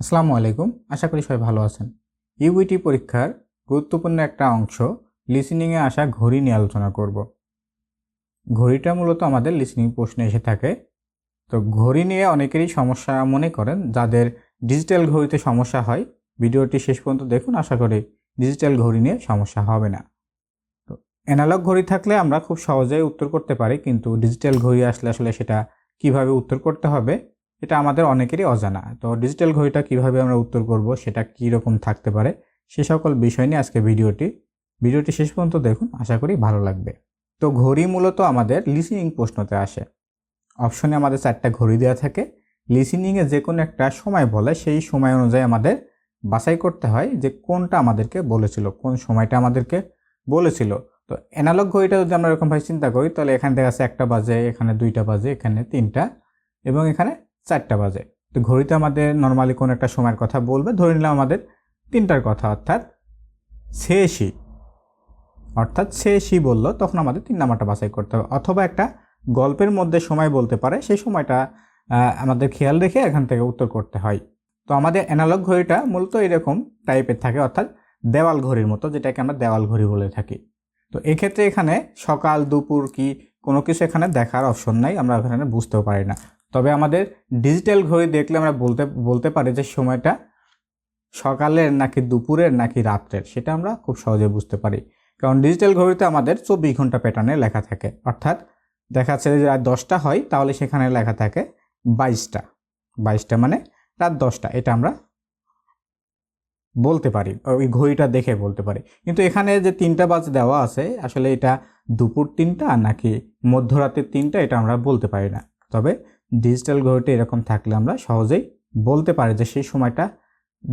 আসসালামু আলাইকুম, আশা করি সবাই ভালো আছেন। ইউইটি পরীক্ষার গুরুত্বপূর্ণ একটা অংশ লিসেনিংয়ে আসা ঘড়ি নিয়ে আলোচনা করব। ঘড়িটা মূলত আমাদের লিসেনিং প্রশ্নে এসে থাকে। তো ঘড়ি নিয়ে অনেকেরই সমস্যা মনে করেন, যাদের ডিজিটাল ঘড়িতে সমস্যা হয়, ভিডিওটি শেষ পর্যন্ত দেখুন, আশা করি ডিজিটাল ঘড়ি নিয়ে সমস্যা হবে না। তো অ্যানালগ ঘড়ি থাকলে আমরা খুব সহজেই উত্তর করতে পারি, কিন্তু ডিজিটাল ঘড়ি আসলে আসলে সেটা কীভাবে উত্তর করতে হবে এটা আমাদের অনেকেরই অজানা। তো ডিজিটাল ঘড়িটা কীভাবে আমরা উত্তর করব, সেটা কী রকম থাকতে পারে, সে সকল বিষয় নিয়ে আজকে ভিডিওটি ভিডিওটি শেষ পর্যন্ত দেখুন, আশা করি ভালো লাগবে। তো ঘড়ি মূলত আমাদের লিসিনিং প্রশ্নতে আসে। অপশনে আমাদের চারটা ঘড়ি দেওয়া থাকে। লিসেনিংয়ে যে কোনো একটা সময় বলে, সেই সময় অনুযায়ী আমাদের বাছাই করতে হয় যে কোনটা আমাদেরকে বলেছিল, কোন সময়টা আমাদেরকে বলেছিল। তো অ্যানালগ ঘড়িটা যদি আমরা এরকমভাবে চিন্তা করি, তাহলে এখানে দেখা যাচ্ছে একটা বাজে, এখানে দুইটা বাজে, এখানে তিনটা, এবং এখানে চারটা বাজে। তো ঘড়িতে আমাদের নর্মালি কোনো একটা সময়ের কথা বলবে, ধরে নিলাম আমাদের তিনটার কথা, অর্থাৎ শেষই। অর্থাৎ শেষই বলল, তখন আমাদের তিন নাম্বারটা বাছাই করতে হবে। অথবা একটা গল্পের মধ্যে সময় বলতে পারে, সেই সময়টা আমাদের খেয়াল রেখে এখান থেকে উত্তর করতে হয়। তো আমাদের অ্যানালগ ঘড়িটা মূলত এরকম টাইপের থাকে, অর্থাৎ দেওয়াল ঘড়ির মতো, যেটাকে আমরা দেওয়াল ঘড়ি বলে থাকি। তো এক্ষেত্রে এখানে সকাল, দুপুর কি কোনো কিছু এখানে দেখার অপশন নাই, আমরা এখানে বুঝতেও পারি না। তবে আমাদের ডিজিটাল ঘড়ি দেখলে আমরা বলতে বলতে পারি যে সময়টা সকালের নাকি দুপুরের নাকি রাত্রের, সেটা আমরা খুব সহজে বুঝতে পারি। কারণ ডিজিটাল ঘড়িতে আমাদের চব্বিশ ঘণ্টা প্যাটার্নে লেখা থাকে। অর্থাৎ দেখা যাচ্ছে যে রাত দশটা হয়, তাহলে সেখানে লেখা থাকে বাইশটা। বাইশটা মানে রাত দশটা, এটা আমরা বলতে পারি, ওই ঘড়িটা দেখে বলতে পারি। কিন্তু এখানে যে তিনটা বাজ দেওয়া আছে, আসলে এটা দুপুর তিনটা নাকি মধ্যরাতের তিনটা, এটা আমরা বলতে পারি না। তবে ডিজিটাল ঘড়িটা এরকম থাকলে আমরা সহজেই বলতে পারি যে সেই সময়টা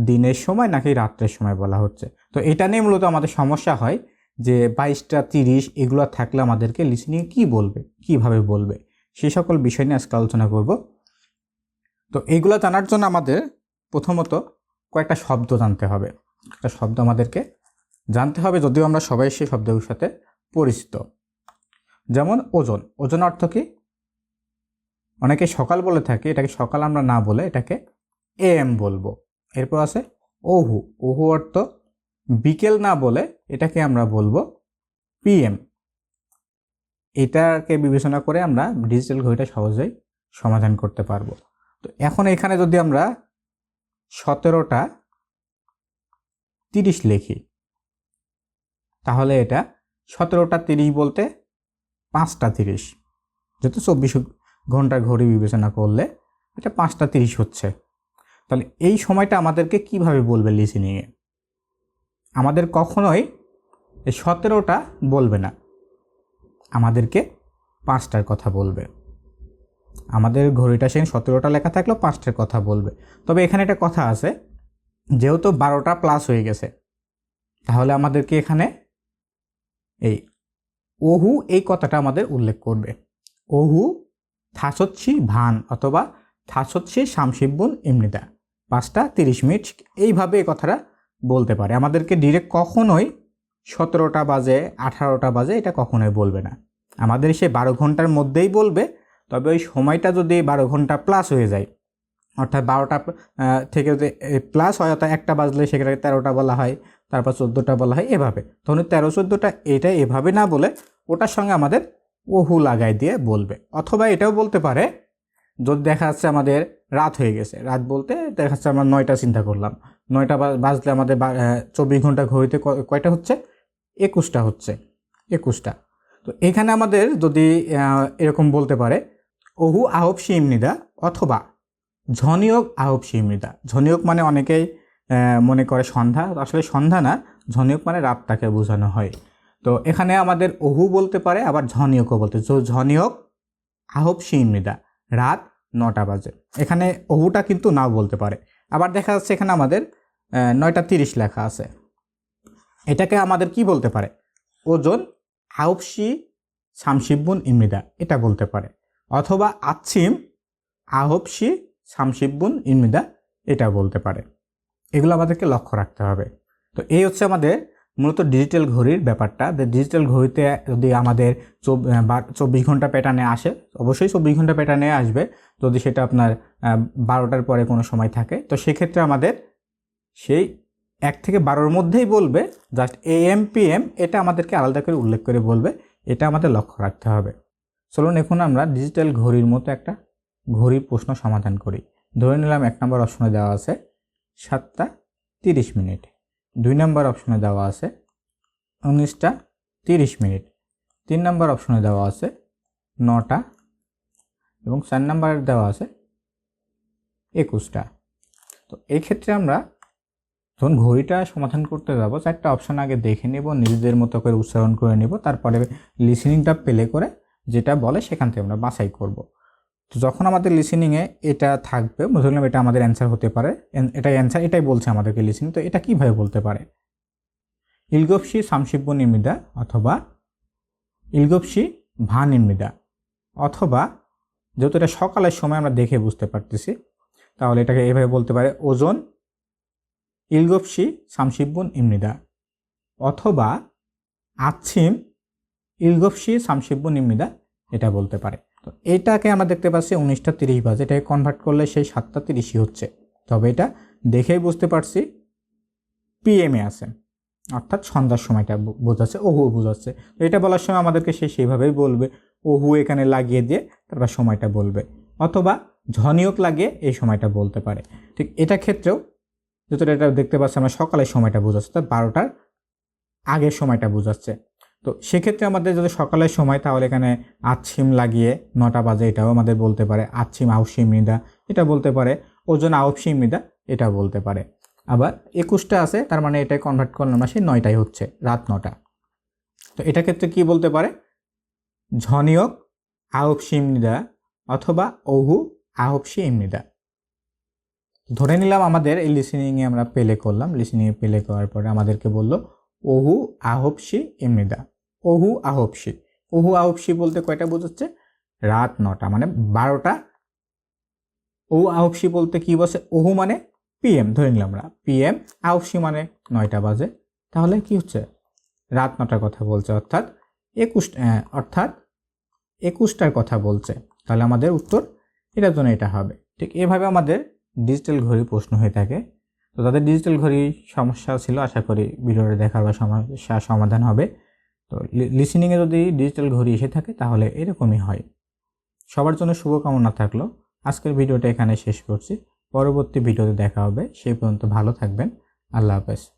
দিনের সময় নাকি রাত্রের সময় বলা হচ্ছে। তো এটা নিয়ে মূলত আমাদের সমস্যা হয় যে বাইশটা তিরিশ এগুলো থাকলে আমাদেরকে লিসনিং কি বলবে, কীভাবে বলবে সেই সকল বিষয় নিয়ে আজকে আলোচনা করব। তো এইগুলো জানার জন্য আমাদের প্রথমত কয়েকটা শব্দ জানতে হবে। একটা শব্দ আমাদেরকে জানতে হবে যদিও আমরা সবাই সেই শব্দগুলোর সাথে পরিচিত। যেমন ওজন ওজন অর্থ কি? অনেকে সকাল বলে থাকে, এটাকে সকাল আমরা না বলে এটাকে এ এম বলব। এরপর আছে ওহু। ওহু অর্থ বিকেল না বলে এটাকে আমরা বলব পিএম এটাকে বিবেচনা করে আমরা ডিজিটাল ঘড়িটা সহজেই সমাধান করতে পারব। তো এখন এখানে যদি আমরা সতেরোটা তিরিশ লিখি, তাহলে এটা সতেরোটা তিরিশ বলতে পাঁচটা তিরিশ, যেহেতু চব্বিশ ঘণ্টার ঘড়ি বিবেচনা করলে এটা পাঁচটা তিরিশ হচ্ছে। তাহলে এই সময়টা আমাদেরকে কীভাবে বলবে লিসেনিংয়ে আমাদের কখনোই এই সতেরোটা বলবে না। আমাদেরকে পাঁচটার কথা বলবে। আমাদের ঘড়িটা সেখানে সতেরোটা লেখা থাকলেও পাঁচটার কথা বলবে। তবে এখানে একটা কথা আছে, যেহেতু বারোটা প্লাস হয়ে গেছে, তাহলে আমাদেরকে এখানে এই ওহু এই কথাটা আমাদের উল্লেখ করবে। ওহু থাসচ্ছি ভান অথবা থাসচ্ছি শামসিব্বুন এমনিদা পাঁচটা তিরিশ মিনিট এইভাবে এই কথাটা বলতে পারে। আমাদেরকে ডিরেক্ট কখনোই সতেরোটা বাজে, আঠারোটা বাজে এটা কখনোই বলবে না। আমাদের সে বারো ঘণ্টার মধ্যেই বলবে, তবে ওই সময়টা যদি বারো ঘণ্টা প্লাস হয়ে যায়, অর্থাৎ বারোটা থেকে যদি প্লাস হয়, অর্থাৎ একটা বাজলে সেখানে তেরোটা বলা হয়, তারপর চোদ্দোটা বলা হয় এভাবে। তখন তেরো, চোদ্দোটা এটা এভাবে না বলে ওটার সঙ্গে আমাদের ওহু লাগাই দিয়ে বলবে। অথবা এটাও বলতে পারে, যদি দেখা যাচ্ছে আমাদের রাত হয়ে গেছে, রাত বলতে দেখা যাচ্ছে আমরা নয়টা চিন্তা করলাম। নয়টা বাজলে আমাদের চব্বিশ ঘণ্টা ঘড়িতে কয়টা হচ্ছে? একুশটা হচ্ছে, একুশটা। তো এখানে আমাদের যদি এরকম বলতে পারে, ওহু আহব শিমনিদা অথবা ঝনিয়োগ আহব শিমনিদা ঝনিয়োগ মানে অনেকেই মনে করে সন্ধ্যা। আসলে সন্ধ্যা না, ঝনিয়োগ মানে রাতটাকে বোঝানো হয়। তো এখানে আমাদের অহু বলতে পারে, আবার ঝনিয়োগও বলতে তো ঝনিয়োগ আহব শিমনিদা রাত নটা বাজে। এখানে অহুটা কিন্তু নাও বলতে পারে। আবার দেখা যাচ্ছে এখানে আমাদের নয়টা তিরিশ লেখা আছে। এটাকে আমাদের কি বলতে পারে? ওজন আহবশি শামসিব্বুন ইমরিদা এটা বলতে পারে। অথবা আচ্ছিম আহবশি শামসিব্বুন ইমরিদা এটা বলতে পারে। এগুলো আমাদেরকে লক্ষ্য রাখতে হবে। তো এই হচ্ছে আমাদের মূলত ডিজিটাল ঘড়ির ব্যাপারটা। ডিজিটাল ঘড়িতে যদি আমাদের চব্বিশ ঘণ্টা প্যাটার্নে আসে, অবশ্যই চব্বিশ ঘণ্টা প্যাটার্নে আসবে। যদি সেটা আপনার বারোটার পরে কোনো সময় থাকে, তো সেক্ষেত্রে আমাদের সেই এক থেকে বারোর মধ্যেই বলবে just A M P M এটা আমাদেরকে আলাদা করে উল্লেখ করে বলবে, এটা আমাদের লক্ষ্য রাখতে হবে। চলুন এখন আমরা ডিজিটাল ঘড়ির মতো একটা ঘড়ির প্রশ্ন সমাধান করি। ধরে নিলাম এক নম্বর অপশনে দেওয়া আছে, সাতটা তিরিশ মিনিট। দুই নম্বর অপশনে দেওয়া আছে উনিশটা তিরিশ মিনিট। তিন নম্বর অপশনে দেওয়া আছে নটা এবং চার নম্বরে দেওয়া আছে একুশটা। তো এই ক্ষেত্রে আমরা যখন ঘড়িটা সমাধান করতে যাব, চারটা অপশন আগে দেখে নেব, নিজেদের মতো করে উচ্চারণ করে নেব, তারপরে লিসেনিংটা পেলে করে যেটা বলে সেখান থেকে আমরা বাছাই করব। তো যখন আমাদের লিসেনিংয়ে এটা থাকবে বুঝলাম এটা আমাদের অ্যান্সার হতে পারে। এটাই অ্যান্সার এটাই বলছে আমাদেরকে লিসেনিং তো এটা কীভাবে বলতে পারে? ইলগপসি সামশিব্য নির্মিদা অথবা ইলগপসি ভা নির্মিদা অথবা যেহেতু এটা সকালের সময় আমরা দেখে বুঝতে পারতেছি, তাহলে এটাকে এভাবে বলতে পারে ওজন ইলগপসি সামশিব্বন ইমনিদা অথবা আচ্ছিম ইলগপসি সামশিব্বন ইমনিদা এটা বলতে পারে। তো এইটাকে আমরা দেখতে পাচ্ছি উনিশটা তিরিশ বাজে। এটাকে কনভার্ট করলে সেই সাতটা তিরিশই হচ্ছে। তবে এটা দেখেই বুঝতে পারছি পিএমে আছে। অর্থাৎ সন্ধ্যার সময়টা বোঝাচ্ছে, ওহু বোঝাচ্ছে। তো এটা বলার সময় আমাদেরকে সে সেইভাবেই বলবে, ওহু এখানে লাগিয়ে দিয়ে তারপর সময়টা বলবে। অথবা ঝনিয়ক লাগিয়ে এই সময়টা বলতে পারে। ঠিক এটা ক্ষেত্রেও যতটা এটা দেখতে পাচ্ছি আমরা সকালের সময়টা বোঝাচ্ছে, অর্থাৎ বারোটার আগের সময়টা বোঝাচ্ছে। তো সেক্ষেত্রে আমাদের যদি সকালের সময় তাহলে এখানে আচ্ছিম লাগিয়ে নটা বাজে এটাও আমাদের বলতে পারে। আচ্ছিম আউসি মৃদা এটা বলতে পারে। ওজন আউসি মৃদা এটা বলতে পারে। আবার একুশটা আছে, তার মানে এটাই কনভার্ট করলাম আমরা, সেই নয়টাই হচ্ছে, রাত নটা। তো এটা ক্ষেত্রে কি বলতে পারে? ঝনিয়ক আহপসি ইমনিদা অথবা ওহু আহপসি ইমনিদা ধরে নিলাম আমাদের এই লিসেনিংয়ে আমরা পেলে করলাম। লিসেনিংয়ে পেলে করার পরে আমাদেরকে বলল ওহু আহপসি ইমনিদা ওহু আহপসি। ওহু আহপসি বলতে কয়টা বোঝাচ্ছে? রাত নটা মানে বারোটা। ওহু আহপসি বলতে কি বসে? ওহু মানে পিএম ধরে নিলাম আমরা। পিএম আহপসি মানে নয়টা বাজে। তাহলে কি হচ্ছে? রাত নটার কথা বলছে, অর্থাৎ একুশ অর্থাৎ একুশটার কথা বলছে। তাহলে আমাদের উত্তর এটার জন্য এটা হবে। ঠিক এভাবে আমাদের ডিজিটাল ঘড়ি প্রশ্ন হয়ে থাকে। তো তাদের ডিজিটাল ঘড়ি সমস্যা ছিল, আশা করি ভিডিওটা দেখার বা সমস্যা সমাধান হবে। তো লিসেনিংয়ে যদি ডিজিটাল ঘড়ি এসে থাকে, তাহলে এরকমই হয়। সবার জন্য শুভকামনা থাকল। আজকের ভিডিওটা এখানে শেষ করছি। পরবর্তী ভিডিওতে দেখা হবে। সেই পর্যন্ত ভালো থাকবেন। আল্লাহ হাফেজ।